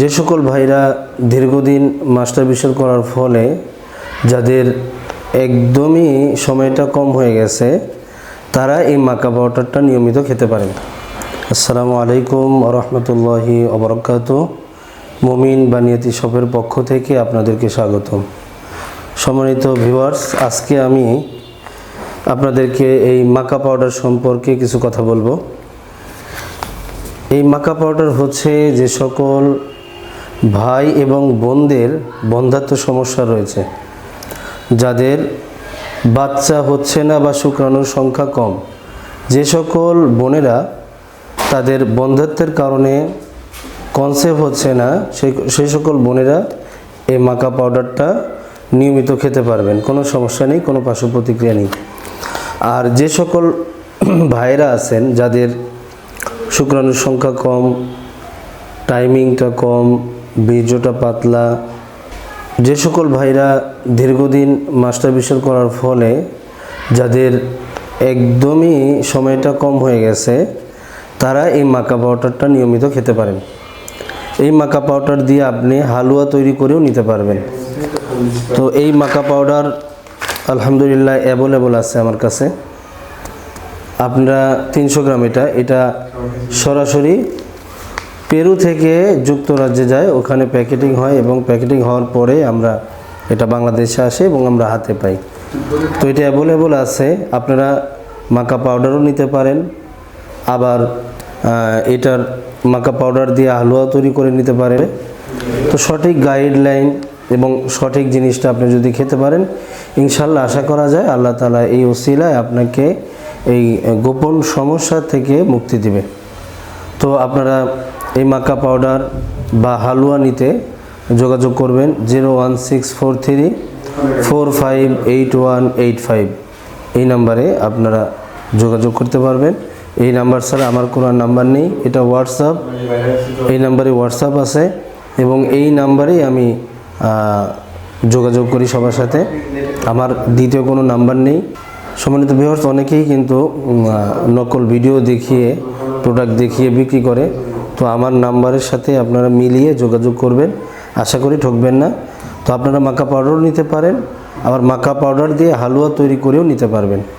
যে সকল ভাইরা দীর্ঘদিন মাস্টার বিষয় করার ফলে যাদের একদমই সময়টা কম হয়ে গেছে, তারা এই মাকা পাউডারটা নিয়মিত খেতে পারেন। আসসালামু আলাইকুম রহমতুল্লাহি অবরকাত মমিন বানিয়াতি শপের পক্ষ থেকে আপনাদেরকে স্বাগতম। সম্মানিত ভিউয়ার্স আজকে আমি আপনাদেরকে এই মাকা পাউডার সম্পর্কে কিছু কথা বলব। এই মাকা পাউডার হচ্ছে যে সকল ভাই এবং বোনদের বন্ধাত্ম সমস্যা রয়েছে। যাদের বাচ্চা হচ্ছে না বা শুক্রাণুর সংখ্যা কম, যে সকল বোনেরা তাদের বন্ধাত্বের কারণে কনসেপ্ট হচ্ছে না সেই সকল বোনেরা এই মাকা পাউডারটা নিয়মিত খেতে পারবেন। কোনো সমস্যা নেই, কোনো পার্শ্ব প্রতিক্রিয়া নেই। আর যে সকল ভাইরা আছেন, যাদের শুক্রাণুর সংখ্যা কম টাইমিংটা কম বীর্যটা পাতলা। যে সকল ভাইরা দীর্ঘদিন মাস্টার করার ফলে যাদের একদমই সময়টা কম হয়ে গেছে, তারা এই মাকা পাউডারটা নিয়মিত খেতে পারেন। এই মাকা পাউডার দিয়ে আপনি হালুয়া তৈরি করেও নিতে পারবেন। তো এই মাকা পাউডার আলহামদুলিল্লাহ অ্যাভেলেবল আছে আমার কাছে। আপনারা তিনশো গ্রাম এটা এটা সরাসরি পেরু থেকে যুক্তরাজ্যে যায়, ওখানে প্যাকেটিং হয় এবং প্যাকেটিং হওয়ার পরে আমরা এটা বাংলাদেশে আসে এবং আমরা হাতে পাই। তো এটা অ্যাভেলেবল আছে, আপনারা মাকা পাউডারও নিতে পারেন। আবার এটার মাকা পাউডার দিয়ে হালুয়া তৈরি করে নিতে পারেন। তো সঠিক গাইডলাইন এবং সঠিক জিনিসটা আপনি যদি খেতে পারেন ইনশাল্লাহ আশা করা যায় আল্লাহ তালা এই ওসিলায় আপনাকে এই গোপন সমস্যা থেকে মুক্তি দিবে। তো আপনারা এই মাকা পাউডার বা হালুয়া নিতে যোগাযোগ করবেন zero one six four three four five eight one eight five. এই নাম্বারে আপনারা যোগাযোগ করতে পারবেন। এই নাম্বার ছাড়া আমার কোনো নাম্বার নেই, এটা হোয়াটসঅ্যাপ এই নাম্বারে হোয়াটসঅ্যাপ আছে এবং এই নাম্বারেই আমি যোগাযোগ করি সবার সাথে। আমার দ্বিতীয় কোনো নাম্বার নেই। সম্মানিত ভিউয়ার্স অনেকেই কিন্তু নকল ভিডিও দেখিয়ে প্রোডাক্ট দেখিয়ে বিক্রি করে। তো আমার নাম্বারের সাথে আপনারা মিলিয়ে যোগাযোগ করবেন। আশা করি ঠকবেন না। তো আপনারা মাকা পাউডারও নিতে পারেন, আবার মাকা পাউডার দিয়ে হালুয়া তৈরি করেও নিতে পারবেন।